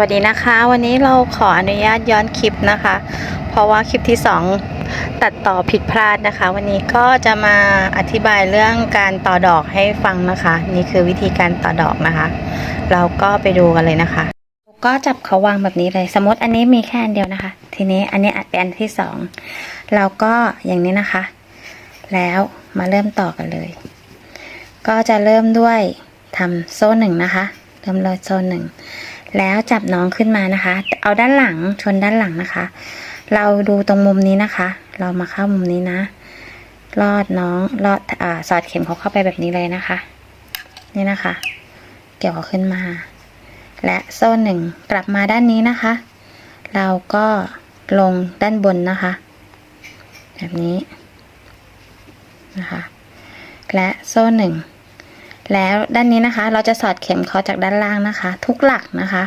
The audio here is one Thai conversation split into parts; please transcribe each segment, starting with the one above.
วัสดีนะคะ วันนี้เราขออนุญาตย้อนคลิปนะคะ เพราะว่าคลิปที่ 2 ตัดต่อผิดพลาดนะคะ วันนี้ก็จะมาอธิบายเรื่องการต่อดอกให้ฟังนะคะ นี่คือวิธีการต่อดอกนะคะ เราก็ไปดูกันเลยนะคะ ก็จับเขาวางแบบนี้เลย สมมติอันนี้มีแค่อันเดียวนะคะ ทีนี้อันนี้อาจเป็นอันที่สองเราก็อย่างนี้นะคะ แล้วมาเริ่มต่อกันเลย ก็จะเริ่มด้วยทำโซ่หนึ่งนะคะ เริ่มเลยโซ่หนึ่ง แล้วจับน้องขึ้นมานะคะ เอาด้านหลังชนด้านหลังนะคะ เราดูตรงมุมนี้นะคะ เรามาเข้ามุมนี้นะ ลอดน้องลอดอสอดเข็มเขาเข้าไปแบบนี้เลยนะคะ นี่นะคะ เกี่ยวเขาขึ้นมา และโซ่หนึ่งกลับมาด้านนี้นะคะ เราก็ลงด้านบนนะคะ แบบนี้นะคะ และโซ่หนึ่ง แล้วด้านนี้นะคะ เราจะสอดเข็มเขาจากด้านล่างนะคะ ทุกหลักนะคะ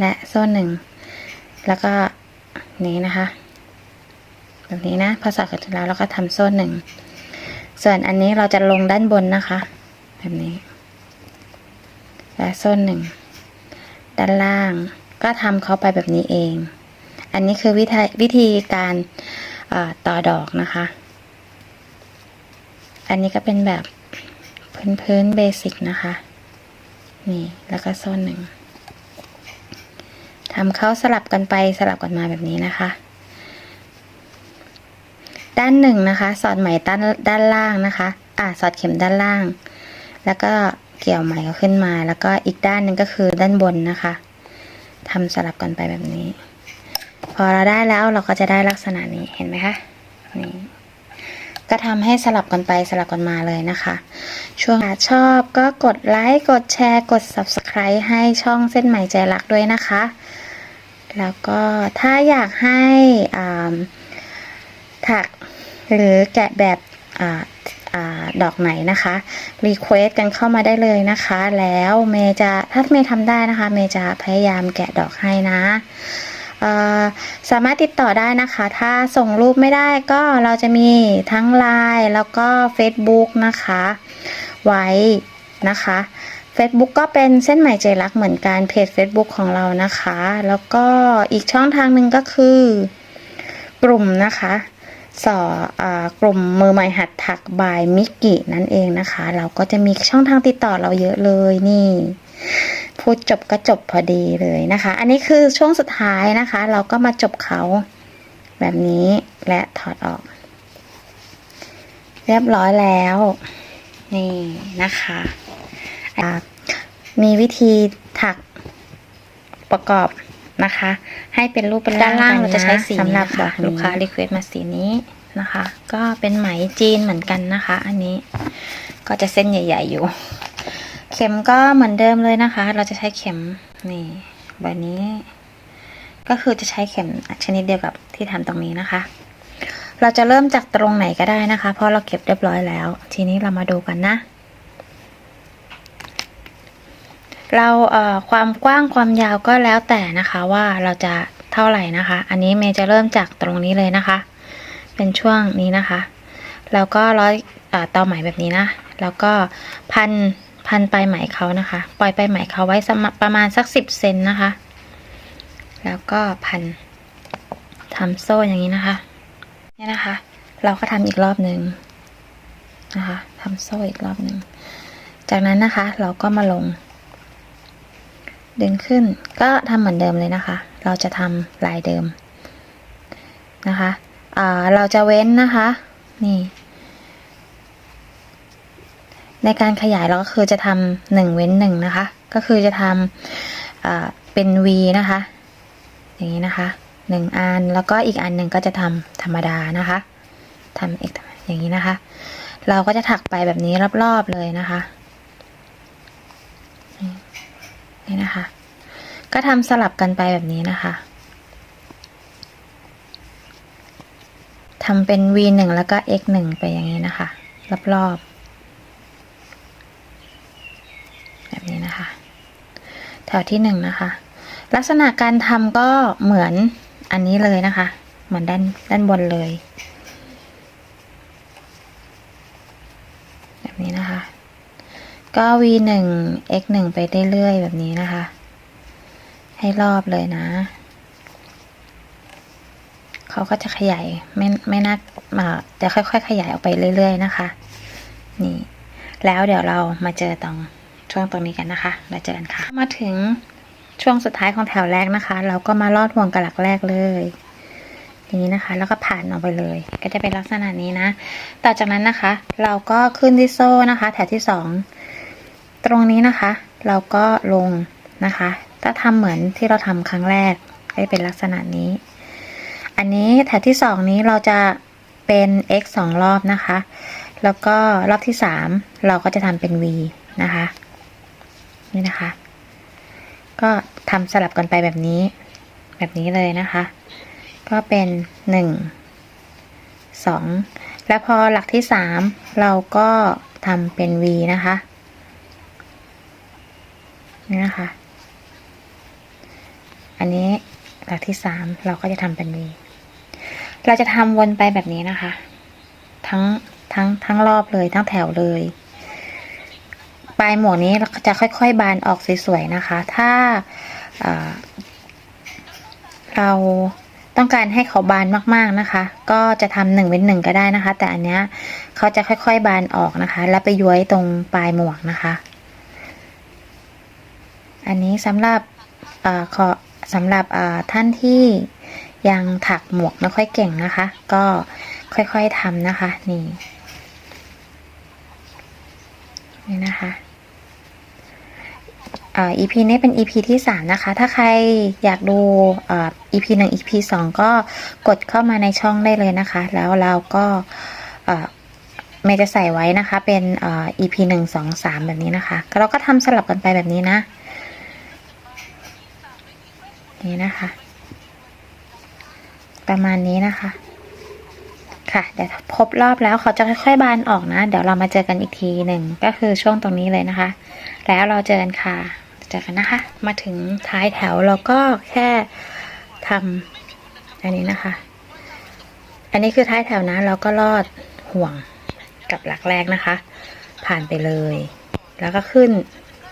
และโซ่หนึ่ง แล้วก็นี้นะคะ แบบนี้นะพอสอดเข็มเสร็จแล้วเราก็ทำโซ่หนึ่งส่วนอันนี้เราจะลงด้านบนนะคะ แบบนี้ และโซ่หนึ่งด้านล่างก็ทำเข้าไปแบบนี้เอง อันนี้คือวิธีวิธีการต่อดอกนะคะ อันนี้ก็เป็นแบบ พื้นพื้นเบสิกนะคะ นี่แล้วก็โซ่หนึ่งทำเข้าสลับกันไปสลับกันมาแบบนี้นะคะ ด้านหนึ่งนะคะ สอดไหมด้านด้านล่างนะคะ อ่าสอดเข็มด้านล่าง แล้วก็เกี่ยวไหมเขาขึ้นมา แล้วก็อีกด้านหนึ่งก็คือด้านบนนะคะทำสลับกันไปแบบนี้ พอเราได้แล้วเราก็จะได้ลักษณะนี้เห็นไหมคะนี่ ก็ทำให้สลับกันไปสลับกันมาเลยนะคะ ช่วงชอบก็กดไลค์กดแชร์กด subscribe ให้ช่องเส้นใหม่ใจรักด้วยนะคะ แล้วก็ถ้าอยากให้ถักหรือแกะแบบอดอกไหนนะคะรีเควสกันเข้ามาได้เลยนะคะ แล้วเมย์จะถ้าเมย์ทำได้นะคะ เมย์จะพยายามแกะดอกให้นะ สามารถติดต่อได้นะคะ ถ้าส่งรูปไม่ได้ก็เราจะมีทั้ง Line แล้วก็ Facebook นะคะ ไว้นะคะ Facebook ก็เป็นเส้นใหม่ใจรักเหมือนกันเพจ Facebook ของเรานะคะ แล้วก็อีกช่องทางหนึ่งก็คือ กลุ่มนะคะสออกลุ่มมือใหม่หัดถักบายมิกินั่นเองนะคะ เราก็จะมีช่องทางติดต่อเราเยอะเลยนี่ พูดจบก็จบพอดีเลยนะคะ อันนี้คือช่วงสุดท้ายนะคะ เราก็มาจบเขาแบบนี้และถอดออก เรียบร้อยแล้ว นี่นะคะอ่ามีวิธีถักประกอบนะคะ ให้เป็นรูปเป็นร่างด้านล่างเราจะใช้สีสำหรับบอกลูกค้ารีเควสมาสีนี้นะคะ ก็เป็นไหมจีนเหมือนกันนะคะ อันนี้ก็จะเส้นใหญ่ ๆอยู่ เข็มก็เหมือนเดิมเลยนะคะ เราจะใช้เข็มนี่แบบนี้ ก็คือจะใช้เข็มชนิดเดียวกับที่ทำตรงนี้นะคะ เราจะเริ่มจากตรงไหนก็ได้นะคะ เพราะเราเก็บเรียบร้อยแล้ว ทีนี้เรามาดูกันนะ เราเอ่อความกว้างความยาวก็แล้วแต่นะคะว่าเราจะเท่าไหร่นะคะ อันนี้เมย์จะเริ่มจากตรงนี้เลยนะคะ เป็นช่วงนี้นะคะ แล้วก็ร้อยต่อไหมแบบนี้นะ แล้วก็พัน พันปลายไหมเขานะคะ ปล่อยปลายไหมเขาไว้ประมาณสักสิบเซนนะคะ แล้วก็พันทำโซ่อย่างนี้นะคะเนี่ยนะคะ เราก็ทำอีกรอบหนึ่งนะคะทำโซ่อีกรอบหนึ่งจากนั้นนะคะ เราก็มาลง ดึงขึ้นก็ทำเหมือนเดิมเลยนะคะ เราจะทำลายเดิมนะคะเราจะเว้นนะคะ นี่ ในการขยายเราก็คือจะทำหนึ่งเว้นหนึ่งนะคะ ก็คือจะทำเป็น V นะคะ อย่างนี้นะคะหนึ่งอันแล้วก็อีกอันหนึ่งก็จะทำธรรมดานะคะทำอีกอย่างนี้นะคะ เราก็จะถักไปแบบนี้รอบๆเลยนะคะนี่นะคะ ก็ทำสลับกันไปแบบนี้นะคะทำเป็น v หนึ่งแล้วก็ x หนึ่งไปอย่างนี้นะคะ รอบๆแบบนี้นะคะ แถวที่หนึ่งนะคะ ลักษณะการทำก็เหมือนอันนี้เลยนะคะ เหมือนด้านด้านบนเลย แบบนี้นะคะ ก็ v หนึ่ง x หนึ่งไปเรื่อยๆแบบนี้นะคะ ให้รอบเลยนะ เขาก็จะขยายไม่ไม่น่ามาจะค่อยๆ ขยายออกไปเรื่อยๆนะคะ นี่ แล้วเดี๋ยวเรามาเจอตรง ช่วงตรงนี้กันนะคะแล้วเจอกันค่ะ มาถึงช่วงสุดท้ายของแถวแรกนะคะ เราก็มาลอดห่วงกระหลักแรกเลยอย่างนี้นะคะ แล้วก็ผ่านออกไปเลย ก็จะเป็นลักษณะนี้นะ ต่อจากนั้นนะคะ เราก็ขึ้นที่โซ่นะคะ แถวที่สองตรงนี้นะคะ เราก็ลงนะคะ ถ้าทำเหมือนที่เราทำครั้งแรกก็จะเป็นลักษณะนี้ อันนี้แถวที่สองนี้เราจะเป็น x สองรอบนะคะ แล้วก็รอบที่สามเราก็จะทำเป็น v นะคะ นี่นะคะ ก็ทำสลับกันไปแบบนี้ แบบนี้เลยนะคะ ก็เป็นหนึ่งสองแล้วพอหลักที่สามเราก็ทำเป็น v นะคะนี่นะคะ อันนี้หลักที่สามเราก็จะทำเป็น v เราจะทำวนไปแบบนี้นะคะ ทั้งทั้งทั้งรอบเลยทั้งแถวเลย ปลายหมวกนี้จะค่อยๆ บานออกสวยๆนะคะ ถ้าเเราต้องการให้เขาบานมากๆนะคะ ก็จะทำหนึ่งเป็นหนึ่งก็ได้นะคะ แต่อันเนี้ยเขาจะค่อยๆ บานออกนะคะ แล้วไปย้วยตรงปลายหมวกนะคะ อันนี้สำหรับอขอสำหรับท่านที่ยังถักหมวกไม่ค่อยเก่งนะคะ ก็ค่อยๆทำนะคะ นี่นี่นะคะ อ่อ EP นี้เป็น EP ที่สามนะคะ ถ้าใครอยากดูอ่อ EP หนึ่ง EP สองก็กดเข้ามาในช่องได้เลยนะคะ แล้วเราก็เอ่อเมย์จะใส่ไว้นะคะ เป็นอ่อ EP หนึ่งสองสามแบบนี้นะคะเราก็ทำสลับกันไปแบบนี้นะ นี่นะคะ ประมาณนี้นะคะ ค่ะ เดี๋ยวครบรอบแล้วเขาจะค่อยๆบานออกนะ เดี๋ยวเรามาเจอกันอีกทีหนึ่งก็คือช่วงตรงนี้เลยนะคะ แล้วเราเจอกันค่ะ จอกันนะคะ มาถึงท้ายแถวเราก็แค่ทำอันนี้นะคะ อันนี้คือท้ายแถวนะ เราก็ลอดห่วงกับหลักแรกนะคะ ผ่านไปเลย แล้วก็ขึ้น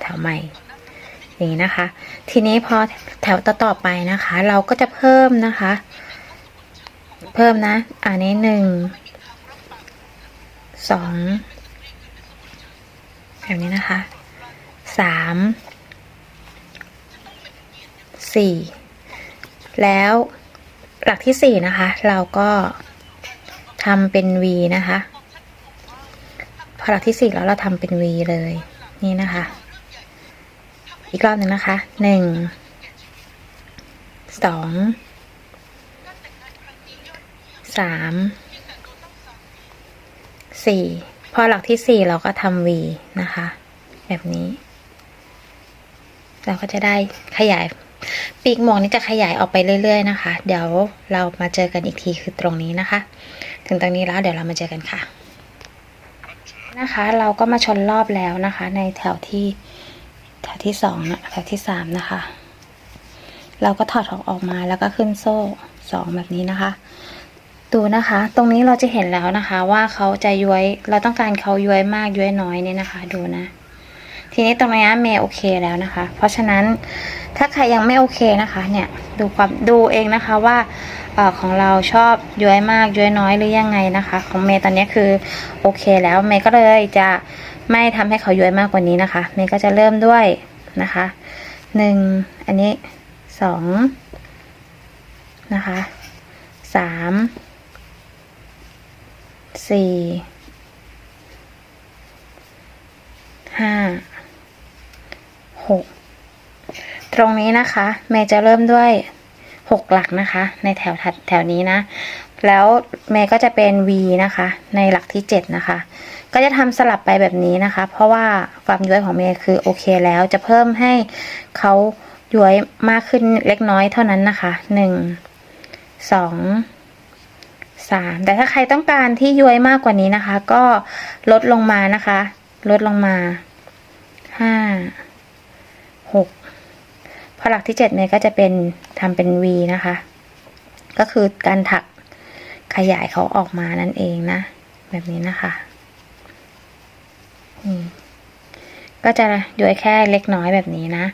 แถวใหม่อย่างนี้นะคะ ทีนี้พอแถวต่อๆไปนะคะ เราก็จะเพิ่มนะคะ เพิ่มนะ อันนี้หนึ่งสองแบบนี้นะคะสาม สี่แล้วหลักที่สี่นะคะ เราก็ทำเป็น V นะคะพอหลักที่สี่แล้วเราทำเป็น V เลย นี่นะคะ อีกรอบหนึ่งนะคะหนึ่งสองสามสี่พอหลักที่สี่เราก็ทำ V นะคะ แบบนี้ เราก็จะได้ขยาย ปีกหมวกนี้จะขยายออกไปเรื่อย ๆ นะคะ เดี๋ยวเรามาเจอกันอีกทีคือตรงนี้นะคะ ถึงตรงนี้แล้วเดี๋ยวเรามาเจอกันค่ะ นะคะ เราก็มาชนรอบแล้วนะคะ ในแถวที่แถวที่สองนะแถวที่สามนะคะ เราก็ถอดออกออกมาแล้วก็ขึ้นโซ่สองแบบนี้นะคะ ดูนะคะ ตรงนี้เราจะเห็นแล้วนะคะ ว่าเขาจะย้วยเราต้องการเขาย้วยมากย้วยน้อยเนี่ยนะคะ ดูนะ ทีนี้ตรงนี้เมย์โอเคแล้วนะคะ เพราะฉะนั้นถ้าใครยังไม่โอเคนะคะเนี่ยดูความดูเองนะคะว่าอของเราชอบย้วยมากย้วยน้อยหรือยังไงนะคะ ของเมย์ตอนนี้คือโอเคแล้วเมย์ก็เลยจะไม่ทำให้เขาย้วยมากกว่านี้นะคะเมย์ก็จะเริ่มด้วยนะคะหนึ่งอันนี้สองนะคะสามสี่ห้าหกต รงนี้นะคะเมย์จะเริ่มด้วยหกหลักนะคะ ในแถวถัดแถวนี้นะ แล้วเมย์ก็จะเป็น V นะคะ ในหลักที่เจ็ดนะคะ ก็จะทำสลับไปแบบนี้นะคะ เพราะว่าความย้วยของเมย์คือโอเคแล้วจะเพิ่มให้เขาย้วยมากขึ้นเล็กน้อยเท่านั้นนะคะหนึ่งสองสามแต่ถ้าใครต้องการที่ย้วยมากกว่านี้นะคะ ก็ลดลงมานะคะ ลดลงมาห้าหก พอหลักที่เจ็ดเมย์ก็จะเป็นทำเป็น V นะคะ ก็คือการถักขยายเขาออกมานั่นเองนะ แบบนี้นะคะก็จะย้วยแค่เล็กน้อยแบบนี้นะ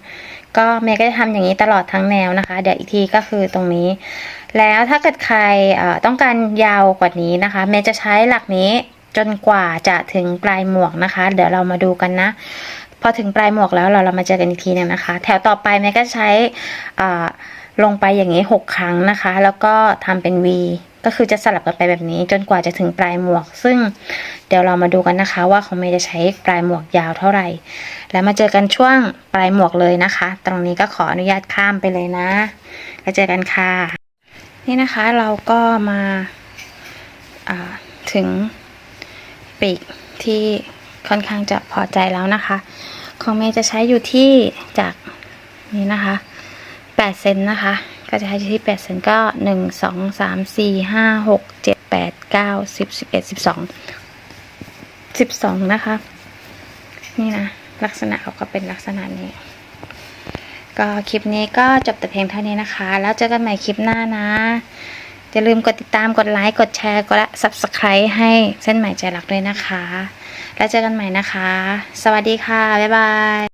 ก็เมย์ก็จะทำอย่างนี้ตลอดทั้งแนวนะคะ เดี๋ยวอีกทีก็คือตรงนี้ แล้วถ้าเกิดใครต้องการยาวกว่านี้นะคะ เมย์จะใช้หลักนี้ จนกว่าจะถึงปลายหมวกนะคะ เดี๋ยวเรามาดูกันนะ พอถึงปลายหมวกแล้วเราเรามาเจอกันอีกทีหนึงนะคะ แถวต่อไปเมย์ก็ใช้ลงไปอย่างนี้ 6 ครั้งนะคะ แล้วก็ทำเป็น V ก็คือจะสลับกันไปแบบนี้ จนกว่าจะถึงปลายหมวก ซึ่งเดี๋ยวเรามาดูกันนะคะ ว่าของเมย์จะใช้ปลายหมวกยาวเท่าไหร่ แล้วมาเจอกันช่วงปลายหมวกเลยนะคะ ตรงนี้ก็ขออนุญาตข้ามไปเลยนะ แล้วเจอกันค่ะ นี่นะคะเราก็มาาถึง ปีกที่ค่อนข้างจะพอใจแล้วนะคะ ของเมย์จะใช้อยู่ที่จากนี้นะคะ8เซนนะคะ ก็จะใช้ที่8เซนก็ 1 2 3 4 5 6 7 8 9 10 11 12 12 นะคะ นี่นะ ลักษณะเขาก็เป็นลักษณะนี้ ก็คลิปนี้ก็จบแต่เพียงเท่านี้นะคะ แล้วเจอกันใหม่คลิปหน้านะ อย่าลืมกดติดตามกดไลค์กดแชร์กดและ subscribe ให้เส้นใหม่ใจรักด้วยนะคะ แล้วเจอกันใหม่นะคะ สวัสดีค่ะ บ๊ายบาย